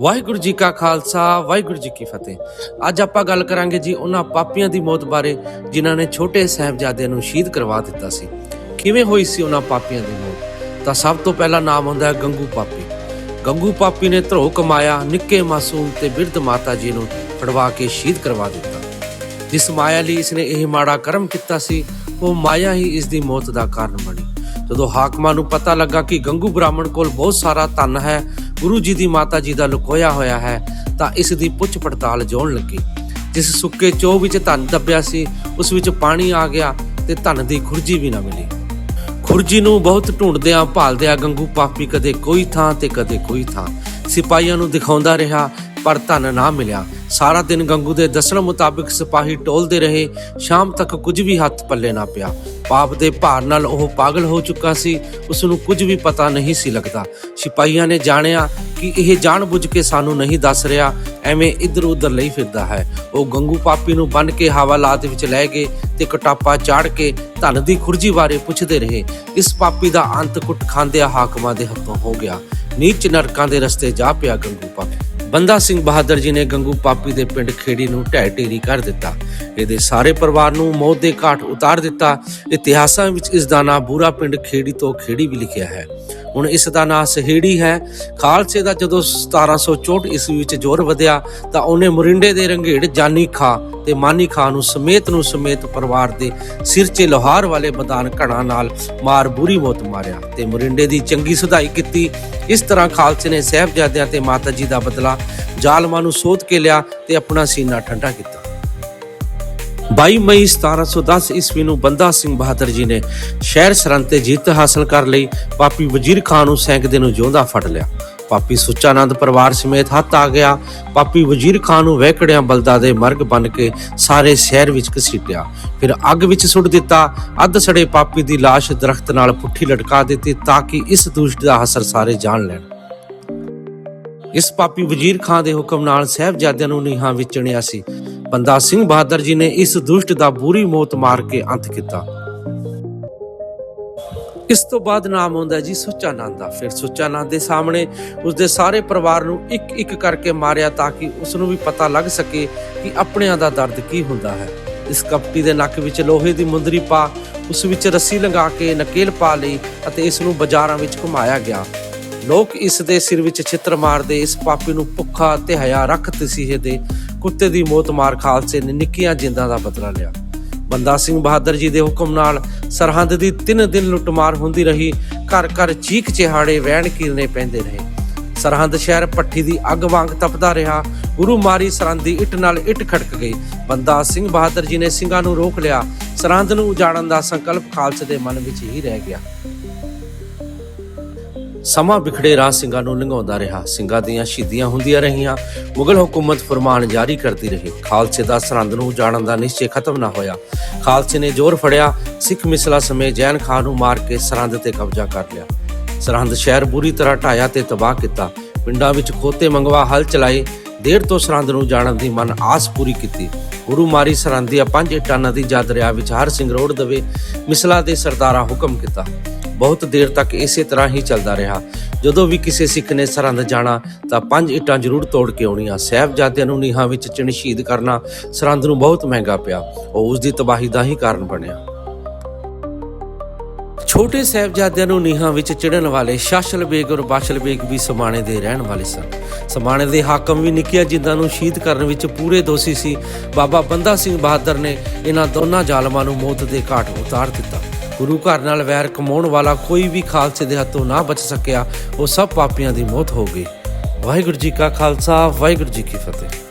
ਵਾਹਿਗੁਰੂ ਜੀ ਕਾ ਖਾਲਸਾ, ਵਾਹਿਗੁਰੂ ਜੀ ਕੀ ਫਤਿਹ। ਅੱਜ ਆਪਾਂ ਗੱਲ ਕਰਾਂਗੇ ਜੀ ਉਹਨਾਂ ਪਾਪੀਆਂ ਦੀ ਮੌਤ ਬਾਰੇ, ਜਿਨ੍ਹਾਂ ਨੇ ਛੋਟੇ ਸਾਹਿਬਜ਼ਾਦਿਆਂ ਨੂੰ ਸ਼ਹੀਦ ਕਰਵਾ ਦਿੱਤਾ ਸੀ। ਕਿਵੇਂ ਹੋਈ ਸੀ ਉਹਨਾਂ ਪਾਪੀਆਂ ਦੀ ਮੌਤ? ਤਾਂ ਸਭ ਤੋਂ ਪਹਿਲਾ ਨਾਮ ਹੁੰਦਾ ਹੈ ਗੰਗੂ ਪਾਪੀ। ਗੰਗੂ ਪਾਪੀ ਨੇ ਧਰੋ ਕਮਾਇਆ, ਨਿੱਕੇ ਮਾਸੂਮ ਤੇ ਬਿਰਧ ਮਾਤਾ ਜੀ ਨੂੰ ਫੜਵਾ ਕੇ ਸ਼ਹੀਦ ਕਰਵਾ ਦਿੱਤਾ। ਜਿਸ ਮਾਇਆ ਲਈ ਇਸਨੇ ਇਹ ਮਾੜਾ ਕਰਮ ਕੀਤਾ ਸੀ, ਉਹ ਮਾਇਆ ਹੀ ਇਸ ਦੀ ਮੌਤ ਦਾ ਕਾਰਨ ਬਣੀ। ਜਦੋਂ ਹਾਕਮਾਂ ਨੂੰ ਪਤਾ ਲੱਗਾ ਕਿ ਗੰਗੂ ਬ੍ਰਾਹਮਣ ਕੋਲ ਬਹੁਤ ਸਾਰਾ ਧਨ ਹੈ ਗੁਰੂ ਜੀ ਦੀ ਮਾਤਾ ਜੀ ਦਾ ਲੁਕੋਇਆ ਹੋਇਆ ਹੈ, ਤਾਂ ਇਸ ਦੀ ਪੁੱਛ ਪੜਤਾਲ ਜੋਣ ਲੱਗੀ। ਜਿਸ ਸੁੱਕੇ ਚੋਹ ਵਿੱਚ ਧਨ ਦੱਬਿਆ ਸੀ, ਉਸ ਵਿੱਚ ਪਾਣੀ ਆ ਗਿਆ ਤੇ ਧਨ ਦੀ ਖੁਰਜੀ ਵੀ ਨਾ ਮਿਲੀ। ਖੁਰਜੀ ਨੂੰ ਬਹੁਤ ਢੂੰਡਦਿਆਂ ਭਾਲਦਿਆਂ ਗੰਗੂ ਪਾਪੀ ਕਦੇ ਕੋਈ ਥਾਂ ਤੇ ਕਦੇ ਕੋਈ ਥਾਂ ਸਿਪਾਹੀਆਂ ਨੂੰ ਦਿਖਾਉਂਦਾ ਰਿਹਾ ਪਰ ਧਨ ਨਾ ਮਿਲਿਆ। ਸਾਰਾ ਦਿਨ ਗੰਗੂ ਦੇ ਦੱਸਣ ਮੁਤਾਬਿਕ ਸਿਪਾਹੀ ਟੋਲਦੇ ਰਹੇ। ਸ਼ਾਮ ਤੱਕ ਕੁਝ ਵੀ ਹੱਥ ਪੱਲੇ ਨਾ ਪਿਆ। ਪਾਪ ਦੇ ਭਾਰ ਨਾਲ ਉਹ ਪਾਗਲ ਹੋ ਚੁੱਕਾ ਸੀ। ਉਸ ਨੂੰ ਕੁਝ ਵੀ ਪਤਾ ਨਹੀਂ ਸੀ ਲੱਗਦਾ। ਸਿਪਾਹੀਆਂ ਨੇ ਜਾਣਿਆ ਕਿ ਇਹ ਜਾਣਬੁੱਝ ਕੇ ਸਾਨੂੰ ਨਹੀਂ ਦੱਸ ਰਿਹਾ, ਐਵੇਂ ਇੱਧਰ ਉੱਧਰ ਲਈ ਫਿਰਦਾ ਹੈ। ਉਹ ਗੰਗੂ ਪਾਪੀ ਨੂੰ ਬੰਨ ਕੇ ਹਵਾਲਾਤ ਵਿੱਚ ਲੈ ਗਏ ਤੇ ਕਟਾਪਾ ਚਾੜ ਕੇ ਧਨ ਦੀ ਖੁਰਜੀ ਬਾਰੇ ਪੁੱਛਦੇ ਰਹੇ। ਇਸ ਪਾਪੀ ਦਾ ਅੰਤ ਕੁੱਟ ਖਾਂਦਿਆਂ ਹਾਕਮਾਂ ਦੇ ਹੱਥੋਂ ਹੋ ਗਿਆ। ਨੀਚ ਨਰਕਾਂ ਦੇ ਰਸਤੇ ਜਾ ਪਿਆ ਗੰਗੂ ਪਾਪੀ। ਬੰਦਾ ਸਿੰਘ ਬਹਾਦਰ ਜੀ ਨੇ ਗੰਗੂ ਪਾਪੀ ਦੇ ਪਿੰਡ ਖੇੜੀ ਨੂੰ ਢਹਿ ਢੇਰੀ ਕਰ ਦਿੱਤਾ। ਇਹਦੇ ਸਾਰੇ ਪਰਿਵਾਰ ਨੂੰ ਮੌਤ ਦੇ ਘਾਟ ਉਤਾਰ ਦਿੱਤਾ। ਇਤਿਹਾਸਾਂ ਵਿੱਚ ਇਸ ਦਾ ਨਾਂ ਬੂਰਾ ਪਿੰਡ ਖੇੜੀ ਤੋਂ ਖੇੜੀ ਵੀ ਲਿਖਿਆ ਹੈ। ਹੁਣ ਇਸ ਦਾ ਨਾਂ ਸਹੇੜੀ ਹੈ। ਖਾਲਸੇ ਦਾ ਜਦੋਂ 1764 ਈਸਵੀ ਵਿੱਚ ਜ਼ੋਰ ਵਧਿਆ, ਤਾਂ ਉਹਨੇ ਮੁਰਿੰਡੇ ਦੇ ਰੰਗੇੜ ਜਾਨੀ ਖਾ ਤੇ ਮਾਨੀ ਖਾ ਨੂੰ ਸਮੇਤ ਨੂੰ ਸਮੇਤ ਪਰਿਵਾਰ ਦੇ ਸਿਰ 'ਚ ਲੋਹਾਰ ਵਾਲੇ ਮੈਦਾਨ ਘਣਾ ਨਾਲ ਮਾਰ ਬੁਰੀ ਮੌਤ ਮਾਰਿਆ ਤੇ ਮੁਰਿੰਡੇ ਦੀ ਚੰਗੀ ਸੁਧਾਈ ਕੀਤੀ। ਇਸ ਤਰ੍ਹਾਂ ਖਾਲਸੇ ਨੇ ਸਹਿਬਜ਼ਾਦਿਆਂ ਤੇ ਮਾਤਾ ਜੀ ਦਾ ਬਦਲਾ ਜ਼ਾਲਮਾਂ ਨੂੰ ਸੋਧ ਕੇ ਲਿਆ ਤੇ ਆਪਣਾ ਸੀਨਾ ਠੰਡਾ ਕੀਤਾ। 22 ਮਈ 1710 ਈਸਵੀ ਨੂੰ ਬੰਦਾ ਸਿੰਘ ਬਹਾਦਰ ਜੀ ਨੇ ਸ਼ਹਿਰ ਸਰਹੰਦ ਤੇ ਜਿੱਤ ਹਾਸਲ ਕਰ ਲਈ। ਪਾਪੀ ਵਜ਼ੀਰ ਖਾਨ ਨੂੰ ਸੈਂਕਦੇ ਨੂੰ ਜਿਉਂਦਾ ਫੜ ਲਿਆ। ਪਾਪੀ ਸੁੱਚਾਨੰਦ ਪਰਿਵਾਰ ਸਮੇਤ ਹੱਥ ਆ ਗਿਆ। ਪਾਪੀ ਵਜ਼ੀਰ ਖਾਨ ਨੂੰ ਵਹਿਕੜਿਆਂ ਬਲਦਾ ਦੇ ਮਰਗ ਬਣ ਕੇ ਸਾਰੇ ਸ਼ਹਿਰ ਵਿੱਚ ਘਸੀਟਿਆ। ਫਿਰ ਅੱਗ ਵਿੱਚ ਸੁੱਟ ਦਿੱਤਾ। ਅੱਧ ਸੜੇ ਪਾਪੀ ਦੀ ਲਾਸ਼ ਦਰਖਤ ਨਾਲ ਪੁੱਠੀ ਲਟਕਾ ਦਿੱਤੀ ਤਾਂ ਕਿ ਇਸ ਦੁਸ਼ਟ ਦਾ ਅਸਰ ਸਾਰੇ ਜਾਣ ਲੈਣ। ਇਸ ਪਾਪੀ ਵਜ਼ੀਰ ਖਾਨ ਦੇ ਹੁਕਮ ਨਾਲ ਸਹਿਬਜ਼ਾਦਿਆਂ ਨੂੰ ਨੀਹਾਂ ਵਿੱਚ ਚਿਣਿਆ ਸੀ। ਬੰਦਾ ਸਿੰਘ ਬਹਾਦਰ ਜੀ ਨੇ ਇਸ ਦੁਸ਼ਟ ਦਾ ਬੁਰੀ ਮੌਤ ਮਾਰ ਕੇ ਅੰਤ ਕੀਤਾ। ਇਸ ਤੋਂ ਬਾਅਦ ਨਾਮ ਆਉਂਦਾ ਜੀ ਸੁੱਚਾ ਦਾ। ਫਿਰ ਸੁੱਚਾ ਦੇ ਸਾਹਮਣੇ ਉਸਦੇ ਸਾਰੇ ਪਰਿਵਾਰ ਨੂੰ ਇੱਕ ਇੱਕ ਕਰਕੇ ਮਾਰਿਆ ਤਾਂ ਕਿ ਉਸ ਨੂੰ ਵੀ ਪਤਾ ਲੱਗ ਸਕੇ ਕਿ ਆਪਣਿਆਂ ਦਾ ਦਰਦ ਕੀ ਹੁੰਦਾ ਹੈ। ਇਸ ਕਪਟੀ ਦੇ ਨੱਕ ਵਿੱਚ ਲੋਹੇ ਦੀ ਮੁੰਦਰੀ ਪਾ, ਉਸ ਵਿੱਚ ਰੱਸੀ ਲਗਾ ਕੇ ਨਕੇਲ ਪਾ ਲਈ ਅਤੇ ਇਸ ਨੂੰ ਬਾਜ਼ਾਰਾਂ ਵਿੱਚ ਘੁਮਾਇਆ ਗਿਆ। ਲੋਕ ਇਸ ਦੇ ਸਿਰ ਵਿੱਚ ਛਿੱਤਰ ਮਾਰਦੇ, ਇਸ ਪਾਪੀ ਨੂੰ ਭੁੱਖਾ ਤੇ ਹਯਾ ਰੱਖ ਤਸੀਹੇ ਦੇ ਕੁੱਤੇ ਦੀ ਮੌਤ ਮਾਰ ਖਾਲਸੇ ਨੇ ਨਿੱਕੀਆਂ ਜਿੰਦਾਂ ਦਾ ਬਦਲਾ ਲਿਆ। ਬੰਦਾ ਸਿੰਘ ਬਹਾਦਰ ਜੀ ਦੇ ਹੁਕਮ ਨਾਲ ਸਰਹੰਦ ਦੀ ਤਿੰਨ ਦਿਨ ਲੁੱਟਮਾਰ ਹੁੰਦੀ ਰਹੀ ਘਰ ਘਰ ਚੀਖ ਚਿਹਾੜੇ ਵਹਿਣ ਕੀਰਨੇ ਪੈਂਦੇ ਰਹੇ। ਸਰਹੰਦ ਸ਼ਹਿਰ ਪੱਠੀ ਦੀ ਅੱਗ ਵਾਂਗ ਤਪਦਾ ਰਿਹਾ। ਗੁਰੂ ਮਾਰੀ ਸਰਹੰਦ ਦੀ ਇੱਟ ਨਾਲ ਇੱਟ ਖੜਕ ਗਈ। ਬੰਦਾ ਸਿੰਘ ਬਹਾਦਰ ਜੀ ਨੇ ਸਿੰਘਾਂ ਨੂੰ ਰੋਕ ਲਿਆ। ਸਰਹੰਦ ਨੂੰ ਉਜਾੜਨ ਦਾ ਸੰਕਲਪ ਖਾਲਸੇ ਦੇ ਮਨ ਵਿੱਚ ਹੀ ਰਹਿ ਗਿਆ। ਸਮਾਂ ਵਿਖੜੇ ਰਾਜ ਸਿੰਘਾਂ ਨੂੰ ਲੰਘਾਉਂਦਾ ਰਿਹਾ। ਸਿੰਘਾਂ ਦੀਆਂ ਸ਼ਹੀਦੀਆਂ ਹੁੰਦੀਆਂ ਰਹੀਆਂ। ਮੁਗਲ ਹਕੂਮਤ ਫਰਮਾਨ ਜਾਰੀ ਕਰਦੀ ਰਹੀ। ਖਾਲਸੇ ਦਾ ਸਰਹੰਦ ਨੂੰ ਜਾਣਨ ਦਾ ਨਿਸ਼ਚੈ ਖਤਮ ਨਾ ਹੋਇਆ। ਖਾਲਸੇ ਨੇ ਜ਼ੋਰ ਫੜਿਆ। ਸਿੱਖ ਮਿਸਲਾ ਸਮੇਤ ਜੈਨ ਖਾਨ ਨੂੰ ਮਾਰ ਕੇ ਸਰਹੰਦ ਤੇ ਕਬਜ਼ਾ ਕਰ ਲਿਆ। ਸਰਹੰਦ ਸ਼ਹਿਰ ਬੁਰੀ ਤਰ੍ਹਾਂ ਢਾਇਆ ਤੇ ਤਬਾਹ ਕੀਤਾ। ਪਿੰਡਾਂ ਵਿੱਚ ਖੋਤੇ ਮੰਗਵਾ ਹਲ ਚਲਾਏ। ਦੇਰ ਤੋਂ ਸਰਹੰਦ ਨੂੰ ਜਾਣਨ ਦੀ ਮਨ ਆਸ ਪੂਰੀ ਕੀਤੀ। ਗੁਰੂ ਮਾਰੀ ਸਰਹੰਦ ਦੀਆਂ ਪੰਜ ਇੱਟਾਂ ਦੀ ਜਦ ਦਰਿਆ ਵਿੱਚ ਹਰ ਸਿੰਘ ਰੋੜ ਦਵੇ। ਮਿਸਲਾ ਦੇ ਸਰਦਾਰਾ ਹੁਕਮ ਕੀਤਾ। ਬਹੁਤ ਦੇਰ ਤੱਕ ਇਸੇ ਤਰ੍ਹਾਂ ਹੀ ਚੱਲਦਾ ਰਿਹਾ। ਜਦੋਂ ਵੀ ਕਿਸੇ ਸਿੱਖ ਨੇ ਸਰਹੰਦ ਜਾਣਾ, ਤਾਂ ਪੰਜ ਇੱਟਾਂ ਜ਼ਰੂਰ ਤੋੜ ਕੇ ਆਉਣੀਆਂ। ਸਾਹਿਬਜ਼ਾਦਿਆਂ ਨੂੰ ਨੀਹਾਂ ਵਿੱਚ ਚਿਣ ਸ਼ਹੀਦ ਕਰਨਾ ਸਰਹੰਦ ਨੂੰ ਬਹੁਤ ਮਹਿੰਗਾ ਪਿਆ। ਉਹ ਉਸ ਦੀ ਤਬਾਹੀ ਦਾ ਹੀ ਕਾਰਨ ਬਣਿਆ। ਛੋਟੇ ਸਾਹਿਬਜ਼ਾਦਿਆਂ ਨੂੰ ਨੀਹਾਂ ਵਿੱਚ ਚਿੜਨ ਵਾਲੇ ਸ਼ਾਸ਼ਲ ਬੇਗ ਔਰ ਬਾਸ਼ਲ ਬੇਗ ਵੀ ਸਮਾਣੇ ਦੇ ਰਹਿਣ ਵਾਲੇ ਸਨ। ਸਮਾਣੇ ਦੇ ਹਾਕਮ ਵੀ ਨਿੱਕੀਆਂ ਜਿੰਦਾਂ ਨੂੰ ਸ਼ਹੀਦ ਕਰਨ ਵਿੱਚ ਪੂਰੇ ਦੋਸ਼ੀ ਸੀ। ਬਾਬਾ ਬੰਦਾ ਸਿੰਘ ਬਹਾਦਰ ਨੇ ਇਹਨਾਂ ਦੋਨਾਂ ਜ਼ਾਲਮਾਂ ਨੂੰ ਮੌਤ ਦੇ ਘਾਟ ਉਤਾਰ ਦਿੱਤਾ। ਗੁਰੂ ਘਰ ਨਾਲ ਵੈਰ ਕਮਾਉਣ ਵਾਲਾ ਕੋਈ ਵੀ ਖਾਲਸੇ ਦੇ ਹੱਥੋਂ ਨਾ ਬਚ ਸਕਿਆ, ਉਹ ਸਭ ਪਾਪੀਆਂ ਦੀ ਮੌਤ ਹੋ ਗਈ। ਵਾਹਿਗੁਰੂ ਜੀ ਕਾ ਖਾਲਸਾ, ਵਾਹਿਗੁਰੂ ਜੀ ਕੀ ਫਤਿਹ।